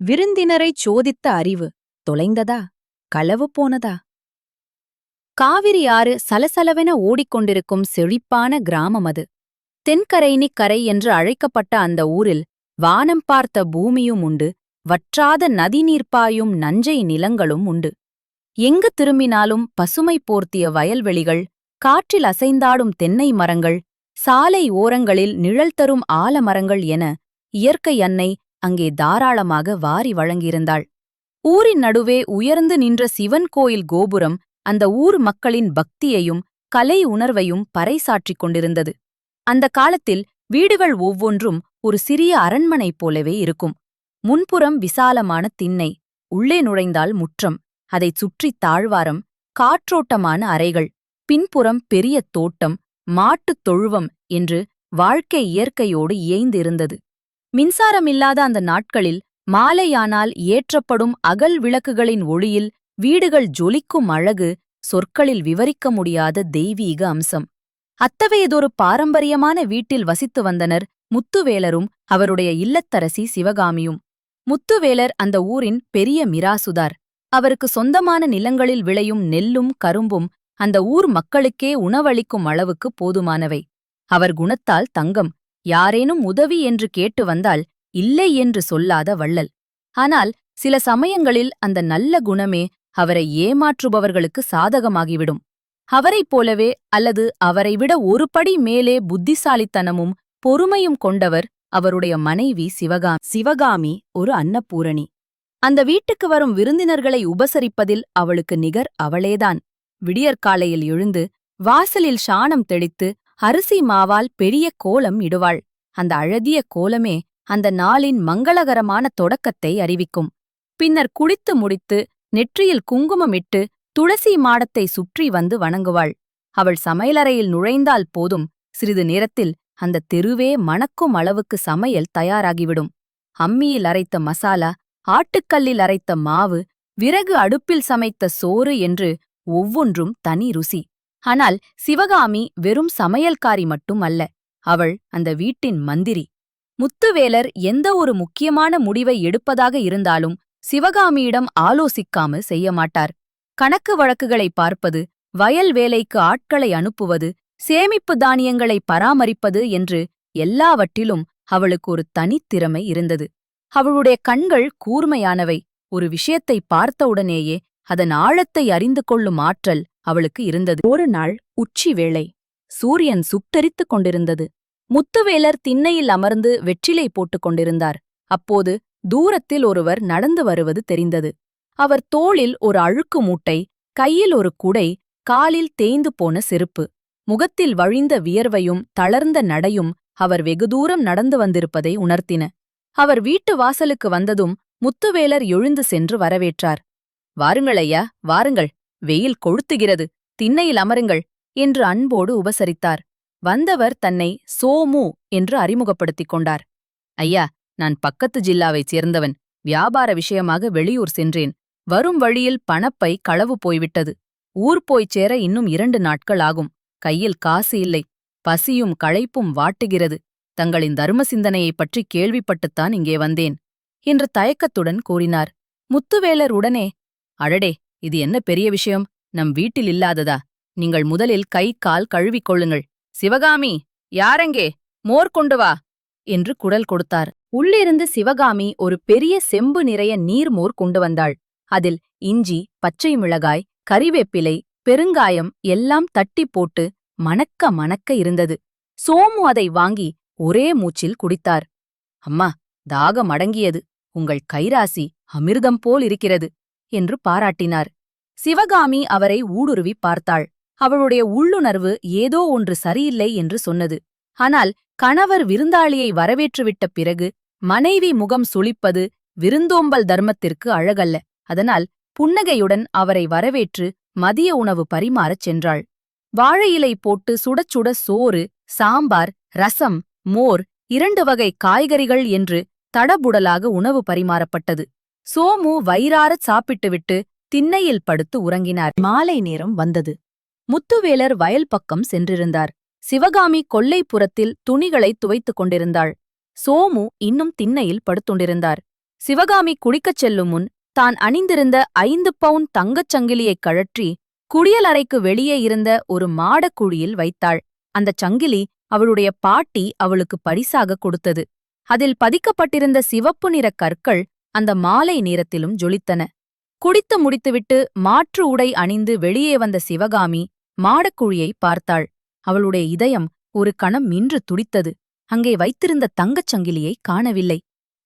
விருந்தினரைச் சோதித்த அறிவு தொலைந்ததா? களவு போனதா? காவிரி ஆறு சலசலவென ஓடிக்கொண்டிருக்கும் செழிப்பான கிராமம் அது. தென்கரைனிக் கரை என்று அழைக்கப்பட்ட அந்த ஊரில் வானம் பார்த்த பூமியும் உண்டு வற்றாத நதிநீர்ப்பாயும் நஞ்சை நிலங்களும் உண்டு. எங்கு திரும்பினாலும் பசுமை போர்த்திய வயல்வெளிகள் காற்றில் அசைந்தாடும் தென்னை மரங்கள் சாலை ஓரங்களில் நிழல் தரும் ஆலமரங்கள் என இயற்கை அன்னை அங்கே தாராளமாக வாரி வழங்கியிருந்தாள். ஊரின் நடுவே உயர்ந்து நின்ற சிவன் கோயில் கோபுரம் அந்த ஊர் மக்களின் பக்தியையும் கலை உணர்வையும் பறைசாற்றிக் கொண்டிருந்தது. அந்த காலத்தில் வீடுகள் ஒவ்வொன்றும் ஒரு சிறிய அரண்மனை போலவே இருக்கும். முன்புறம் விசாலமான திண்ணை உள்ளே நுழைந்தால் முற்றம் அதைச் சுற்றித் தாழ்வாரம் காற்றோட்டமான அறைகள் பின்புறம் பெரிய தோட்டம் மாட்டுத் தொழுவம் என்று வாழ்க்கை இயற்கையோடு இயைந்திருந்தது. மின்சாரமில்லாத அந்த நாட்களில் மாலையானால் ஏற்றப்படும் அகல் விளக்குகளின் ஒளியில் வீடுகள் ஜொலிக்கும் அழகு சொற்களில் விவரிக்க முடியாத தெய்வீக அம்சம். அத்தகையதொரு பாரம்பரியமான வீட்டில் வசித்து வந்தனர் முத்துவேலரும் அவருடைய இல்லத்தரசி சிவகாமியும். முத்துவேலர் அந்த ஊரின் பெரிய மிராசுதார். அவருக்கு சொந்தமான நிலங்களில் விளையும் நெல்லும் கரும்பும் அந்த ஊர் மக்களுக்கே உணவளிக்கும் அளவுக்கு போதுமானவை. அவர் குணத்தால் தங்கம் யாரேனும் உதவி என்று கேட்டு வந்தால் இல்லை என்று சொல்லாத வள்ளல். ஆனால் சில சமயங்களில் அந்த நல்ல குணமே அவரை ஏமாற்றுபவர்களுக்கு சாதகமாகிவிடும். அவரைப் போலவே அல்லது அவரைவிட ஒரு படி மேலே புத்திசாலித்தனமும் பொறுமையும் கொண்டவர் அவருடைய மனைவி சிவகா சிவகாமி ஒரு அன்னபூரணி. அந்த வீட்டுக்கு வரும் விருந்தினர்களை உபசரிப்பதில் அவளுக்கு நிகர் அவளேதான். விடியற்காலையில் எழுந்து வாசலில் சாணம் தெளித்து அரிசி மாவால் பெரிய கோலம் இடுவாள். அந்த அழகிய கோலமே அந்த நாளின் மங்களகரமான தொடக்கத்தை அறிவிக்கும். பின்னர் குளித்து முடித்து நெற்றியில் குங்குமமிட்டு துளசி மாடத்தை சுற்றி வந்து வணங்குவாள். அவள் சமையலறையில் நுழைந்தால் போதும். சிறிது நேரத்தில் அந்த தெருவே மணக்கும் அளவுக்கு சமையல் தயாராகிவிடும். அம்மியில் அரைத்த மசாலா ஆட்டுக்கல்லில் அரைத்த மாவு விறகு அடுப்பில் சமைத்த சோறு என்று ஒவ்வொன்றும் தனி ருசி. ஆனால் சிவகாமி வெறும் சமையல்காரி மட்டும் அல்ல அவள் அந்த வீட்டின் மந்திரி. முத்துவேலர் எந்த ஒரு முக்கியமான முடிவை எடுப்பதாக இருந்தாலும் சிவகாமியிடம் ஆலோசிக்காமல் செய்ய மாட்டார். கணக்கு வழக்குகளை பார்ப்பது வயல் வேலைக்கு ஆட்களை அனுப்புவது சேமிப்பு தானியங்களை பராமரிப்பது என்று எல்லாவற்றிலும் அவளுக்கு ஒரு தனித்திறமை இருந்தது. அவளுடைய கண்கள் கூர்மையானவை ஒரு விஷயத்தை பார்த்தவுடனேயே அதன் ஆழத்தை அறிந்து கொள்ளும் ஆற்றல் அவளுக்கு இருந்தது. ஒரு நாள் உச்சி வேளை. சூரியன் சுட்டரித்துக் கொண்டிருந்தது. முத்துவேலர் திண்ணையில் அமர்ந்து வெற்றிலை போட்டுக் கொண்டிருந்தார். அப்போது தூரத்தில் ஒருவர் நடந்து வருவது தெரிந்தது. அவர் தோளில் ஒரு அழுக்கு மூட்டை கையில் ஒரு குடை காலில் தேய்ந்து போன செருப்பு. முகத்தில் வழிந்த வியர்வையும் தளர்ந்த நடையும் அவர் வெகு தூரம் நடந்து வந்திருப்பதை உணர்த்தின. அவர் வீட்டு வாசலுக்கு வந்ததும் முத்துவேலர் எழுந்து சென்று வரவேற்றார். வாருங்கள் ஐயா வாருங்கள். வெயில் கொளுத்துகிறது திண்ணையில் அமருங்கள் என்று அன்போடு உபசரித்தார். வந்தவர் தன்னை சோமு என்று அறிமுகப்படுத்திக் கொண்டார். ஐயா நான் பக்கத்து ஜில்லாவைச் சேர்ந்தவன். வியாபார விஷயமாக வெளியூர் சென்றேன். வரும் வழியில் பணப்பை களவு போய்விட்டது. ஊர் போய்ச் சேர இன்னும் இரண்டு நாட்கள் ஆகும். கையில் காசு இல்லை. பசியும் களைப்பும் வாட்டுகிறது. தங்களின் தர்ம சிந்தனையைப் பற்றி கேள்விப்பட்டுத்தான் இங்கே வந்தேன் என்று தயக்கத்துடன் கூறினார். முத்துவேலர் உடனே அடடே இது என்ன பெரிய விஷயம்? நம் வீட்டில் இல்லாததா? நீங்கள் முதலில் கை கால் கழுவிக் கொள்ளுங்கள். சிவகாமி யாரெங்கே? மோர் கொண்டு வா! என்று குரல் கொடுத்தார். உள்ளிருந்து சிவகாமி ஒரு பெரிய செம்பு நிறைய நீர்மோர் கொண்டு வந்தாள். அதில் இஞ்சி பச்சை மிளகாய் கறிவேப்பிலை பெருங்காயம் எல்லாம் தட்டி போட்டு மணக்க மணக்க இருந்தது. சோமு அதை வாங்கி ஒரே மூச்சில் குடித்தார். அம்மா தாகம் அடங்கியது. உங்கள் கைராசி அமிர்தம் போல் இருக்கிறது. என்று பாராட்டினார். சிவகாமி அவரை ஊடுருவி பார்த்தாள். அவளுடைய உள்ளுணர்வு ஏதோ ஒன்று சரியில்லை என்று சொன்னது. ஆனால் கணவர் விருந்தாளியை வரவேற்றுவிட்ட பிறகு மனைவி முகம் சுளிப்பது விருந்தோம்பல் தர்மத்திற்கு அழகல்ல. அதனால் புன்னகையுடன் அவரை வரவேற்று மதிய உணவு பரிமாறச் சென்றாள். வாழை இலை போட்டு சுடச்சுட சோறு சாம்பார் ரசம் மோர் இரண்டு வகை காய்கறிகள் என்று தடபுடலாக உணவு பரிமாறப்பட்டது. சோமு வயிறாரச் சாப்பிட்டுவிட்டு திண்ணையில் படுத்து உறங்கினார். மாலை நேரம் வந்தது. முத்துவேலர் வயல் பக்கம் சென்றிருந்தார். சிவகாமி கொல்லைப்புறத்தில் துணிகளை துவைத்துக் கொண்டிருந்தாள். சோமு இன்னும் திண்ணையில் படுத்துண்டிருந்தார். சிவகாமி குடிக்கச் செல்லும் முன் தான் அணிந்திருந்த ஐந்து பவுன் தங்கச் சங்கிலியைக் கழற்றி குடியலறைக்கு வெளியே இருந்த ஒரு மாடக்குழியில் வைத்தாள். அந்தச் சங்கிலி அவளுடைய பாட்டி அவளுக்கு பரிசாக கொடுத்தது. அதில் பதிக்கப்பட்டிருந்த சிவப்பு நிறக் கற்கள் அந்த மாலை நேரத்திலும் ஜொலித்தன. குடித்து முடித்துவிட்டு மாற்று உடை அணிந்து வெளியே வந்த சிவகாமி மாடக்குழியை பார்த்தாள். அவளுடைய இதயம் ஒரு கணம் நின்று துடித்தது. அங்கே வைத்திருந்த தங்கச் சங்கிலியை காணவில்லை.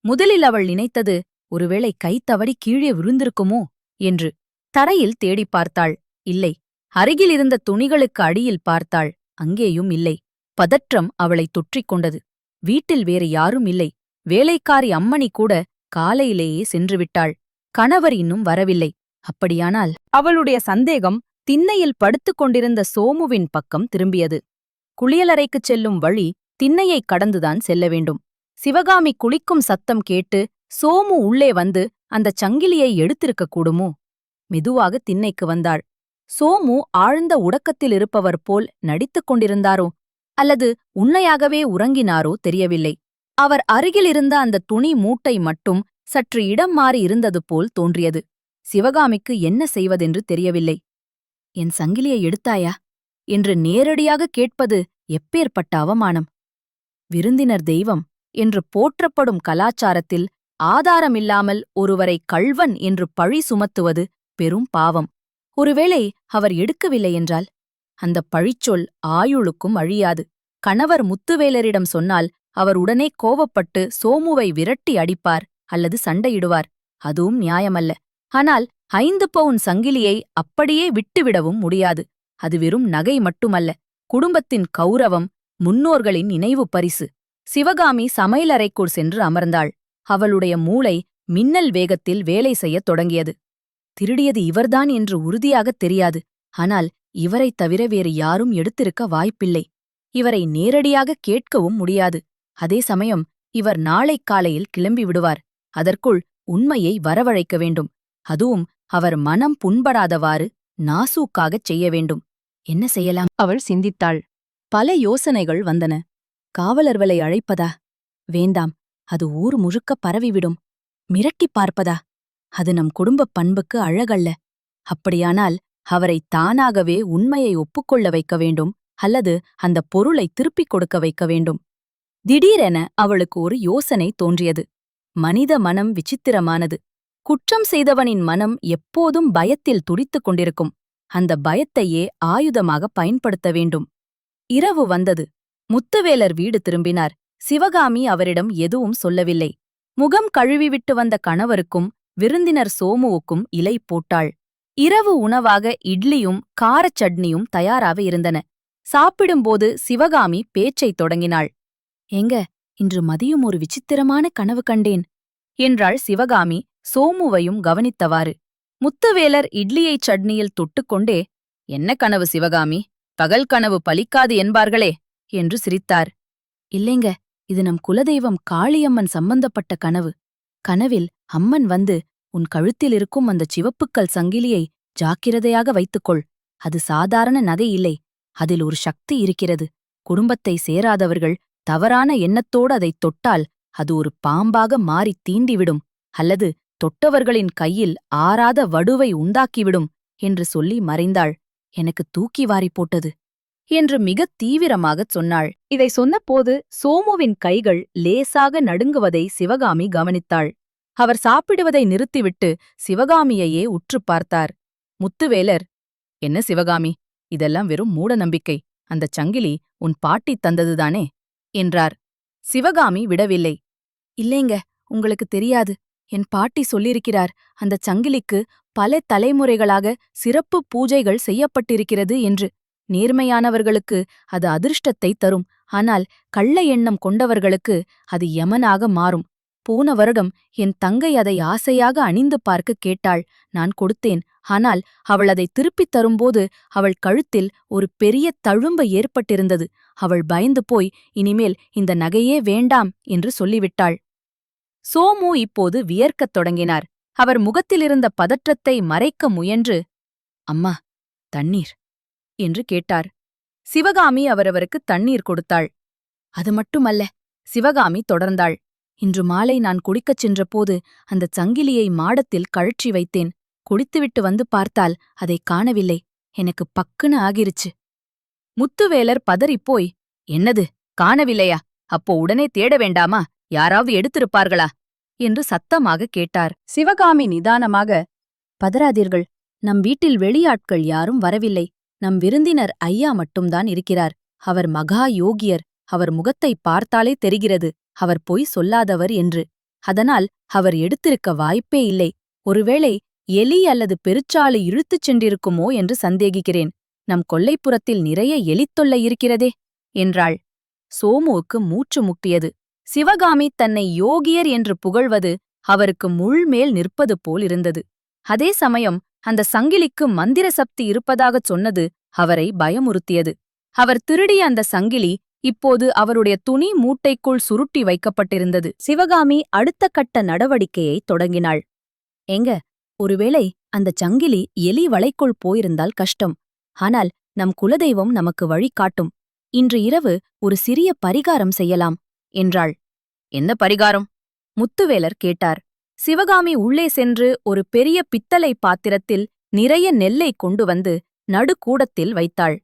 முதலில் அவள் நினைத்தது ஒருவேளை கை தவறி கீழே விழுந்திருக்குமோ? என்று. தரையில் தேடிப் பார்த்தாள். இல்லை. அருகில் இருந்த துணிகளுக்கு அடியில் பார்த்தாள். அங்கேயும் இல்லை. பதற்றம் அவளை தொற்றிக் கொண்டது. வீட்டில் வேறு யாரும் இல்லை. வேலைக்காரி அம்மணி கூட காலையிலேயே சென்றுவிட்டாள். கணவர் இன்னும் வரவில்லை. அப்படியானால் அவளுடைய சந்தேகம் திண்ணையில் படுத்துக் கொண்டிருந்த சோமுவின் பக்கம் திரும்பியது. குளியலறைக்குச் செல்லும் வழி திண்ணையைக் கடந்துதான் செல்ல வேண்டும். சிவகாமி குளிக்கும் சத்தம் கேட்டு சோமு உள்ளே வந்து அந்தச் சங்கிலியை எடுத்திருக்கக் கூடுமோ? மெதுவாக திண்ணைக்கு வந்தாள். சோமு ஆழ்ந்த உடக்கத்தில் இருப்பவர் போல் நடித்துக் கொண்டிருந்தாரோ? அல்லது உண்மையாகவே உறங்கினாரோ தெரியவில்லை. அவர் அருகில் இருந்த அந்த துணி மூட்டை மட்டும் சற்று இடம் மாறி இருந்தது போல் தோன்றியது. சிவகாமிக்கு என்ன செய்வதென்று தெரியவில்லை. என் சங்கிலியை எடுத்தாயா? என்று நேரடியாக கேட்பது எப்பேற்பட்ட அவமானம். விருந்தினர் தெய்வம் என்று போற்றப்படும் கலாச்சாரத்தில் ஆதாரமில்லாமல் ஒருவரை கள்வன் என்று பழி சுமத்துவது பெரும் பாவம். ஒருவேளை அவர் எடுக்கவில்லை என்றால்? அந்த பழிச்சொல் ஆயுளுக்கும் அழியாது. கணவர் முத்துவேலரிடம் சொன்னால் அவர் உடனே கோவப்பட்டு சோமுவை விரட்டி அடிப்பார் அல்லது சண்டையிடுவார். அதுவும் நியாயமல்ல. ஆனால் ஐந்து பவுன் சங்கிலியை அப்படியே விட்டுவிடவும் முடியாது. அது வெறும் நகை மட்டுமல்ல. குடும்பத்தின் கௌரவம் முன்னோர்களின் நினைவு பரிசு. சிவகாமி சமையலறைக்குள் சென்று அமர்ந்தாள். அவளுடைய மூளை மின்னல் வேகத்தில் வேலை செய்யத் தொடங்கியது. திருடியது இவர்தான் என்று உறுதியாகத் தெரியாது. ஆனால் இவரைத் தவிர வேறு யாரும் எடுத்திருக்க வாய்ப்பில்லை. இவரை நேரடியாக கேட்கவும் முடியாது. அதே சமயம் இவர் நாளைக் காலையில் கிளம்பி விடுவார். அதற்குள் உண்மையை வரவழைக்க வேண்டும். அதுவும் அவர் மனம் புண்படாதவாறு நாசூக்காகச் செய்ய வேண்டும். என்ன செய்யலாம்? அவள் சிந்தித்தாள். பல யோசனைகள் வந்தன. காவலர்களை அழைப்பதா? வேண்டாம். அது ஊர் முழுக்க பரவிவிடும். மிரட்டிப் பார்ப்பதா? அது நம் குடும்பப் பண்புக்கு அழகல்ல. அப்படியானால் அவரை தானாகவே உண்மையை ஒப்புக்கொள்ள வைக்க வேண்டும். அல்லது அந்த பொருளை திருப்பிக் கொடுக்க வைக்க வேண்டும். திடீரென அவளுக்கு ஒரு யோசனை தோன்றியது. மனித மனம் விசித்திரமானது. குற்றம் செய்தவனின் மனம் எப்போதும் பயத்தில் துடித்துக் கொண்டிருக்கும். அந்த பயத்தையே ஆயுதமாக பயன்படுத்த வேண்டும். இரவு வந்தது. முத்துவேலர் வீடு திரும்பினார். சிவகாமி அவரிடம் எதுவும் சொல்லவில்லை. முகம் கழுவிவிட்டு வந்த கணவருக்கும் விருந்தினர் சோமுவுக்கும் இலை போட்டாள். இரவு உணவாக இட்லியும் காரச் சட்னியும் தயாராக இருந்தன. சாப்பிடும்போது சிவகாமி பேச்சைத் தொடங்கினாள். எங்க இன்று மதியம் ஒரு விசித்திரமான கனவு கண்டேன் என்றாள் சிவகாமி சோமுவையும் கவனித்தவாறு. முத்துவேலர் இட்லியைச் சட்னியில் தொட்டுக்கொண்டே என்ன கனவு சிவகாமி பகல் கனவு பலிக்காது என்பார்களே என்று சிரித்தார். இல்லைங்க இது நம் குலதெய்வம் காளியம்மன் சம்பந்தப்பட்ட கனவு. கனவில் அம்மன் வந்து உன் கழுத்தில் இருக்கும் அந்த சிவப்புக்கல் சங்கிலியை ஜாக்கிரதையாக வைத்துக்கொள் அது சாதாரண நதை இல்லை அதில் ஒரு சக்தி இருக்கிறது குடும்பத்தை சேராதவர்கள் தவறான எண்ணத்தோடு அதைத் தொட்டால் அது ஒரு பாம்பாக மாறித் தீண்டிவிடும் அல்லது தொட்டவர்களின் கையில் ஆறாத வடுவை உண்டாக்கிவிடும் என்று சொல்லி மறைந்தாள். எனக்கு தூக்கி வாரி போட்டது என்று மிகத் தீவிரமாகச் சொன்னாள். இதை சொன்னபோது சோமுவின் கைகள் லேசாக நடுங்குவதை சிவகாமி கவனித்தாள். அவர் சாப்பிடுவதை நிறுத்திவிட்டு சிவகாமியையே உற்றுப் பார்த்தார். முத்துவேலர் என்ன சிவகாமி? இதெல்லாம் வெறும் மூட நம்பிக்கை அந்தச் சங்கிலி உன் பாட்டி தந்ததுதானே? என்றார். சிவகாமி விடவில்லை. இல்லைங்க உங்களுக்கு தெரியாது. என் பாட்டி சொல்லியிருக்கிறார் அந்தச் சங்கிலிக்கு பல தலைமுறைகளாக சிறப்பு பூஜைகள் செய்யப்பட்டிருக்கிறது என்று. நேர்மையானவர்களுக்கு அது அதிர்ஷ்டத்தை தரும். ஆனால் கள்ள எண்ணம் கொண்டவர்களுக்கு அது யமனாக மாறும். போன வருடம் என் தங்கை அதை ஆசையாக அணிந்து பார்க்க கேட்டாள். நான் கொடுத்தேன். ஆனால் அவள் அதை திருப்பித் தரும்போது அவள் கழுத்தில் ஒரு பெரிய தழும்ப ஏற்பட்டிருந்தது. அவள் பயந்து போய் இனிமேல் இந்த நகையே வேண்டாம் என்று சொல்லிவிட்டாள். சோமு இப்போது வியர்க்கத் தொடங்கினார். அவர் முகத்திலிருந்த பதற்றத்தை மறைக்க முயன்று அம்மா தண்ணீர் என்று கேட்டார். சிவகாமி அவரவருக்கு தண்ணீர் கொடுத்தாள். அது மட்டுமல்ல சிவகாமி தொடர்ந்தாள். இன்று மாலை நான் குடிக்கச் சென்றபோது அந்தச் சங்கிலியை மாடத்தில் கழற்றி வைத்தேன். குடித்துவிட்டு வந்து பார்த்தால் அதைக் காணவில்லை. எனக்கு பக்குன்னு ஆகிருச்சு. முத்துவேலர் பதறிப்போய் என்னது? காணவில்லையா? அப்போ உடனே தேட வேண்டாமா? யாராவது எடுத்திருப்பார்களா? என்று சத்தமாக கேட்டார். சிவகாமி நிதானமாக பதறாதீர்கள். நம் வீட்டில் வெளியாட்கள் யாரும் வரவில்லை. நம் விருந்தினர் ஐயா மட்டும்தான் இருக்கிறார். அவர் மகா யோகியர். அவர் முகத்தை பார்த்தாலே தெரிகிறது. அவர் பொய் சொல்லாதவர் என்று. அதனால் அவர் எடுத்திருக்க வாய்ப்பே இல்லை. ஒருவேளை எலி அல்லது பெருச்சாளி இழுத்துச் சென்றிருக்குமோ என்று சந்தேகிக்கிறேன். நம் கொல்லைப்புறத்தில் நிறைய எலித்தொல்லை இருக்கிறதே என்றாள். சோமுவுக்கு மூச்சு முட்டியது. சிவகாமி தன்னை யோகியர் என்று புகழ்வது அவருக்கு முள்மேல் நிற்பது போல் இருந்தது. அதே சமயம் அந்த சங்கிலிக்கு மந்திர சக்தி இருப்பதாகச் சொன்னது அவரை பயமுறுத்தியது. அவர் திருடிய அந்த சங்கிலி இப்போது அவருடைய துணி மூட்டைக்குள் சுருட்டி வைக்கப்பட்டிருந்தது. சிவகாமி அடுத்த கட்ட நடவடிக்கையை தொடங்கினாள். எங்க ஒருவேளை அந்தச் சங்கிலி எலி வளைக்குள் போயிருந்தால் கஷ்டம். ஆனால் நம் குலதெய்வம் நமக்கு வழி காட்டும். இன்று இரவு ஒரு சிறிய பரிகாரம் செய்யலாம் என்றாள். என்ன பரிகாரம்? முத்துவேலர் கேட்டார். சிவகாமி உள்ளே சென்று ஒரு பெரிய பித்தளை பாத்திரத்தில் நிறைய நெல்லை கொண்டு வந்து நடுக்கூடத்தில் வைத்தாள்.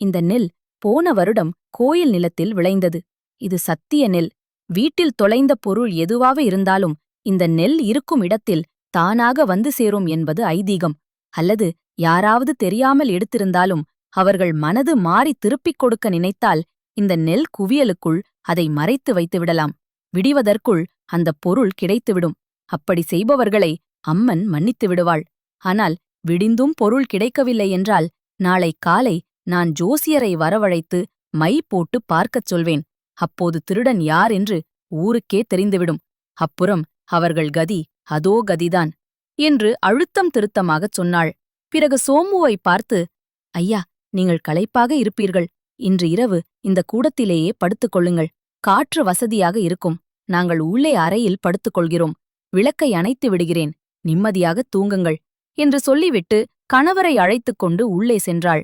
இந்த நெல் போன வருடம் கோயில் நிலத்தில் விளைந்தது. இது சத்திய நெல். வீட்டில் தொலைந்த பொருள் எதுவாக இருந்தாலும் இந்த நெல் இருக்கும் இடத்தில் தானாக வந்து சேரும் என்பது ஐதீகம். அல்லது யாராவது தெரியாமல் எடுத்திருந்தாலும் அவர்கள் மனது மாறி திருப்பிக் கொடுக்க நினைத்தால் இந்த நெல் குவியலுக்குள் அதை மறைத்து வைத்துவிடலாம் விடிவதற்குள் அந்தப் பொருள் கிடைத்துவிடும். அப்படி செய்பவர்களை அம்மன் மன்னித்து விடுவாள். ஆனால் விடிந்தும் பொருள் கிடைக்கவில்லை என்றால் நாளை காலை நான் ஜோசியரை வரவழைத்து மை போட்டு பார்க்கச் சொல்வேன். அப்போது திருடன் யார் என்று ஊருக்கே தெரிந்துவிடும். அப்புறம் அவர்கள் கதி அதோ கதிதான் என்று அழுத்தம் திருத்தமாகச் சொன்னாள். பிறகு சோமுவை பார்த்து ஐயா நீங்கள் களைப்பாக இருப்பீர்கள். இன்று இரவு இந்த கூடத்திலேயே படுத்துக் கொள்ளுங்கள். காற்று வசதியாக இருக்கும். நாங்கள் உள்ளே அறையில் படுத்துக் கொள்கிறோம். விளக்கை அணைத்து விடுகிறேன். நிம்மதியாக தூங்குங்கள் என்று சொல்லிவிட்டு கணவரை அழைத்துக் கொண்டு உள்ளே சென்றாள்.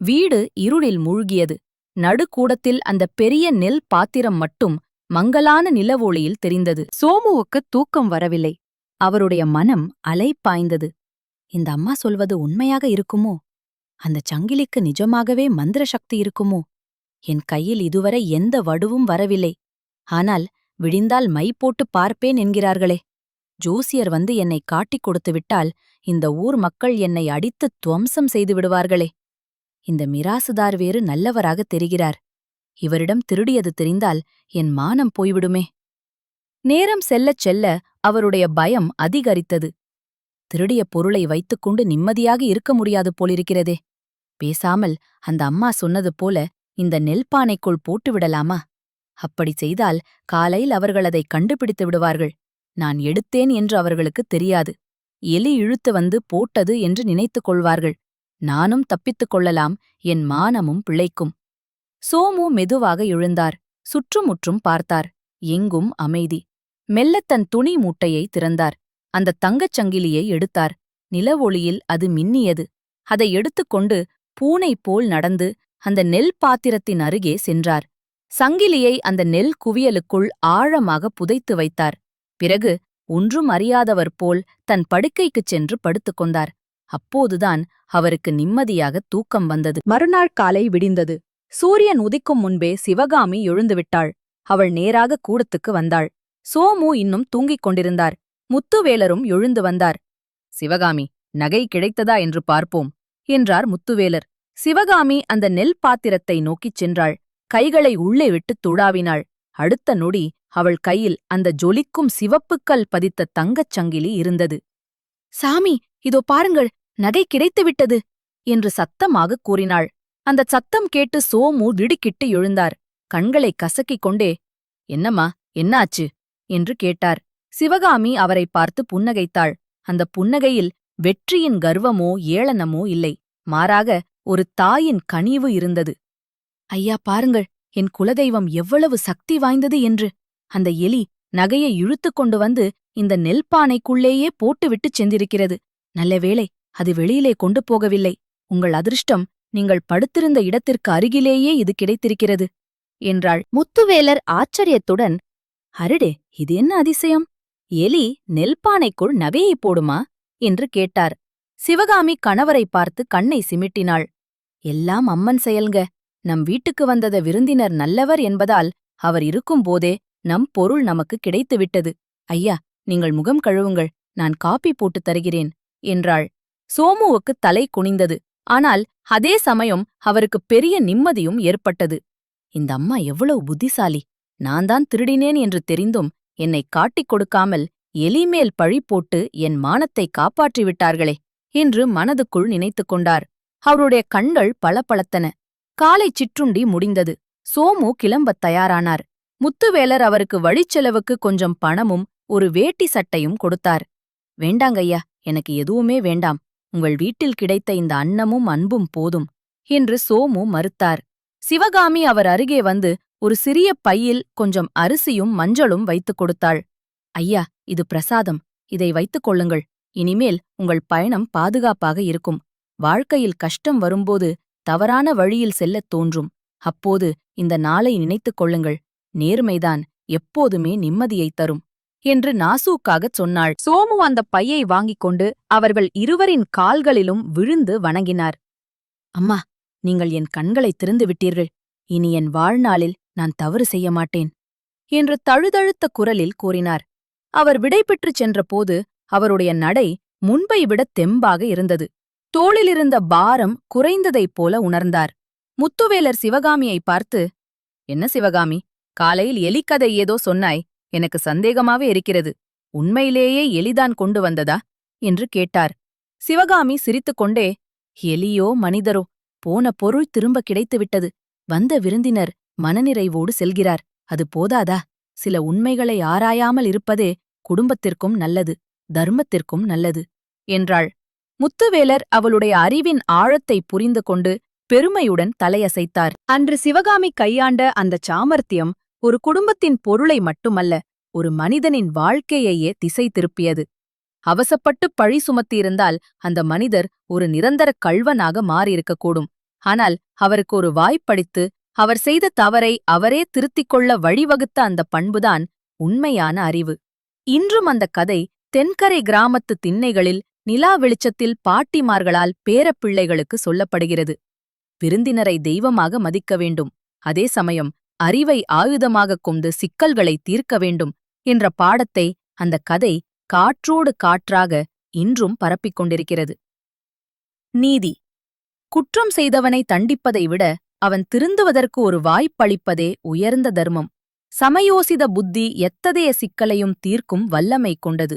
வீடு இருளில் மூழ்கியது. நடுக்கூடத்தில் அந்த பெரிய நெல் பாத்திரம் மட்டும் மங்கலான நிலவோளியில் தெரிந்தது. சோமுவுக்கு தூக்கம் வரவில்லை. அவருடைய மனம் அலை பாய்ந்தது. இந்த அம்மா சொல்வது உண்மையாக இருக்குமோ? அந்தச் சங்கிலிக்கு நிஜமாகவே மந்திர சக்தி இருக்குமோ? என் கையில் இதுவரை எந்த வடுவும் வரவில்லை. ஆனால் விடிந்தால் மை போட்டு பார்ப்பேன் என்கிறார்களே. ஜோசியர் வந்து என்னை காட்டிக் கொடுத்துவிட்டால் இந்த ஊர் மக்கள் என்னை அடித்து துவம்சம் செய்து விடுவார்களே. இந்த மிராசுதார் வேறு நல்லவராகத் தெரிகிறார். இவரிடம் திருடியது தெரிந்தால் என் மானம் போய்விடுமே. நேரம் செல்லச் செல்ல அவருடைய பயம் அதிகரித்தது. திருடிய பொருளை வைத்துக்கொண்டு நிம்மதியாக இருக்க முடியாது போலிருக்கிறதே. பேசாமல் அந்த அம்மா சொன்னது போல இந்த நெல்பானைக்குள் போட்டுவிடலாமா அப்படி செய்தால் காலையில் அவர்கள் அதை கண்டுபிடித்து விடுவார்கள். நான் எடுத்தேன் என்று அவர்களுக்குத் தெரியாது. எலி இழுத்து வந்து போட்டது என்று நினைத்துக் கொள்வார்கள். நானும் தப்பித்துக் கொள்ளலாம் என் மானமும் பிழைக்கும். சோமு மெதுவாக எழுந்தார் சுற்றுமுற்றும் பார்த்தார் எங்கும் அமைதி. மெல்லத் தன் துணி மூட்டையை திறந்தார் அந்த தங்கச் சங்கிலியை எடுத்தார். நிலவொளியில் அது மின்னியது. அதை எடுத்துக்கொண்டு பூனை போல் நடந்து அந்த நெல் பாத்திரத்தின் அருகே சென்றார். சங்கிலியை அந்த நெல் குவியலுக்குள் ஆழமாக புதைத்து வைத்தார். பிறகு ஒன்றும் அறியாதவர் போல் தன் படுக்கைக்குச் சென்று படுத்துக் கொண்டார். அப்போதுதான் அவருக்கு நிம்மதியாக தூக்கம் வந்தது. மறுநாள் காலை விடிந்தது. சூரியன் உதிக்கும் முன்பே சிவகாமி எழுந்துவிட்டாள். அவள் நேராக கூடத்துக்கு வந்தாள். சோமு இன்னும் தூங்கிக் கொண்டிருந்தார். முத்துவேலரும் எழுந்து வந்தார். சிவகாமி நகை கிடைத்ததா என்று பார்ப்போம் என்றார் முத்துவேலர். சிவகாமி அந்த நெல் பாத்திரத்தை நோக்கிச் சென்றாள். கைகளை உள்ளே விட்டு துடாவினாள். அடுத்த நொடி அவள் கையில் அந்த ஜொலிக்கும் சிவப்புக்கல் பதித்த தங்கச் சங்கிலி இருந்தது. சாமி இதோ பாருங்கள் நகை கிடைத்துவிட்டது என்று சத்தமாகக் கூறினாள். அந்தச் சத்தம் கேட்டு சோமு திடுக்கிட்டு எழுந்தார். கண்களைக் கசக்கிக் கொண்டே என்னம்மா என்னாச்சு? என்று கேட்டார். சிவகாமி அவரை பார்த்து புன்னகைத்தாள். அந்த புன்னகையில் வெற்றியின் கர்வமோ ஏளனமோ இல்லை. மாறாக ஒரு தாயின் கனிவு இருந்தது. ஐயா பாருங்கள் என் குலதெய்வம் எவ்வளவு சக்தி வாய்ந்தது என்று. அந்த எலி நகையை இழுத்துக் கொண்டு வந்து இந்த நெல்பானைக்குள்ளேயே போட்டுவிட்டுச் சென்றிருக்கிறது. நல்ல வேளை அது வெளியிலே கொண்டு போகவில்லை. உங்கள் அதிர்ஷ்டம் நீங்கள் படுத்திருந்த இடத்திற்கு அருகிலேயே இது கிடைத்திருக்கிறது என்றாள். முத்துவேலர் ஆச்சரியத்துடன் அருடே இது என்ன அதிசயம்? எலி நெல்பானைக்குள் நவையை போடுமா? என்று கேட்டார். சிவகாமி கணவரை பார்த்து கண்ணை சிமிட்டினாள். எல்லாம் அம்மன் செயல்க. நம் வீட்டுக்கு வந்தத விருந்தினர் நல்லவர் என்பதால் அவர் இருக்கும்போதே நம் பொருள் நமக்கு கிடைத்துவிட்டது. ஐயா நீங்கள் முகம் கழுவுங்கள். நான் காப்பி போட்டுத் தருகிறேன் என்றாள். சோமுவுக்கு தலை குனிந்தது. ஆனால் அதே சமயம் அவருக்கு பெரிய நிம்மதியும் ஏற்பட்டது. இந்த அம்மா எவ்வளவு புத்திசாலி. நான் தான் திருடினேன் என்று தெரிந்தும் என்னை காட்டிக் கொடுக்காமல் எலிமேல் பழி போட்டு என் மானத்தை காப்பாற்றிவிட்டார்களே என்று மனதுக்குள் நினைத்துக் கொண்டார். அவருடைய கண்கள் பளபளத்தன. காலை சிற்றுண்டி முடிந்தது. சோமு கிளம்பத் தயாரானார். முத்துவேலர் அவருக்கு வழிச்செலவுக்கு கொஞ்சம் பணமும் ஒரு வேட்டி சட்டையும் கொடுத்தார். வேண்டாங்கய்யா எனக்கு எதுவுமே வேண்டாம். உங்கள் வீட்டில் கிடைத்த இந்த அன்னமும் அன்பும் போதும் என்று சோமு மறுத்தார். சிவகாமி அவர் அருகே வந்து ஒரு சிறிய பையில் கொஞ்சம் அரிசியும் மஞ்சளும் வைத்துக் கொடுத்தாள். ஐயா இது பிரசாதம். இதை வைத்துக் கொள்ளுங்கள். இனிமேல் உங்கள் பயணம் பாதுகாப்பாக இருக்கும். வாழ்க்கையில் கஷ்டம் வரும்போது தவறான வழியில் செல்லத் தோன்றும். அப்போது இந்த நாளை நினைத்துக் கொள்ளுங்கள். நேர்மைதான் எப்போதுமே நிம்மதியைத் தரும். என்று நாசூக்காகச் சொன்னாள். சோமு அந்த பையை வாங்கிக் கொண்டு அவர்கள் இருவரின் கால்களிலும் விழுந்து வணங்கினார். அம்மா நீங்கள் என் கண்களை திறந்து விட்டீர்கள். இனி என் வாழ்நாளில் நான் தவறு செய்ய மாட்டேன் என்று தழுதழுத்த குரலில் கூறினார். அவர் விடைபெற்றுச் சென்றபோது அவருடைய நடை முன்பை விட தெம்பாக இருந்தது. தோளிலிருந்த பாரம் குறைந்ததைப் போல உணர்ந்தார். முத்துவேலர் சிவகாமியை பார்த்து என்ன சிவகாமி காலையில் எலிக்கதை ஏதோ சொன்னாய். எனக்கு சந்தேகமாவே இருக்கிறது. உண்மையிலேயே எலிதான் கொண்டு வந்ததா? என்று கேட்டார். சிவகாமி சிரித்துக்கொண்டே எலியோ மனிதரோ போன பொருள் திரும்ப கிடைத்துவிட்டது. வந்த விருந்தினர் மனநிறைவோடு செல்கிறார். அது போதாதா? சில உண்மைகளை ஆராயாமல் இருப்பதே குடும்பத்திற்கும் நல்லது தர்மத்திற்கும் நல்லது என்றாள். முத்துவேலர் அவளுடைய அறிவின் ஆழத்தை புரிந்து கொண்டு பெருமையுடன் தலையசைத்தார். அன்று சிவகாமி கையாண்ட அந்த சாமர்த்தியம் ஒரு குடும்பத்தின் பொருளை மட்டுமல்ல ஒரு மனிதனின் வாழ்க்கையையே திசை திருப்பியது. அவசப்பட்டு பழி சுமத்தியிருந்தால் அந்த மனிதர் ஒரு நிரந்தர கள்வனாக மாறியிருக்கக்கூடும். ஆனால் அவருக்கு ஒரு வாய்ப்பளித்து அவர் செய்த தவறை அவரே திருத்திக் கொள்ள வழிவகுத்த அந்த பண்புதான் உண்மையான அறிவு. இன்றும் அந்த கதை தென்கரை கிராமத்து திண்ணைகளில் நிலா வெளிச்சத்தில் பாட்டிமார்களால் பேரப்பிள்ளைகளுக்கு சொல்லப்படுகிறது. விருந்தினரை தெய்வமாக மதிக்க வேண்டும். அதே சமயம் அறிவை ஆயுதமாகக் கொண்டு சிக்கல்களை தீர்க்க வேண்டும் என்ற பாடத்தை அந்த கதை காற்றோடு காற்றாக இன்றும் பரப்பிக் கொண்டிருக்கிறது. நீதி. குற்றம் செய்தவனை தண்டிப்பதை விட அவன் திருந்துவதற்கு ஒரு வாய்ப்பளிப்பதே உயர்ந்த தர்மம். சமயோசித புத்தி எத்ததைய சிக்கலையும் தீர்க்கும் வல்லமை கொண்டது.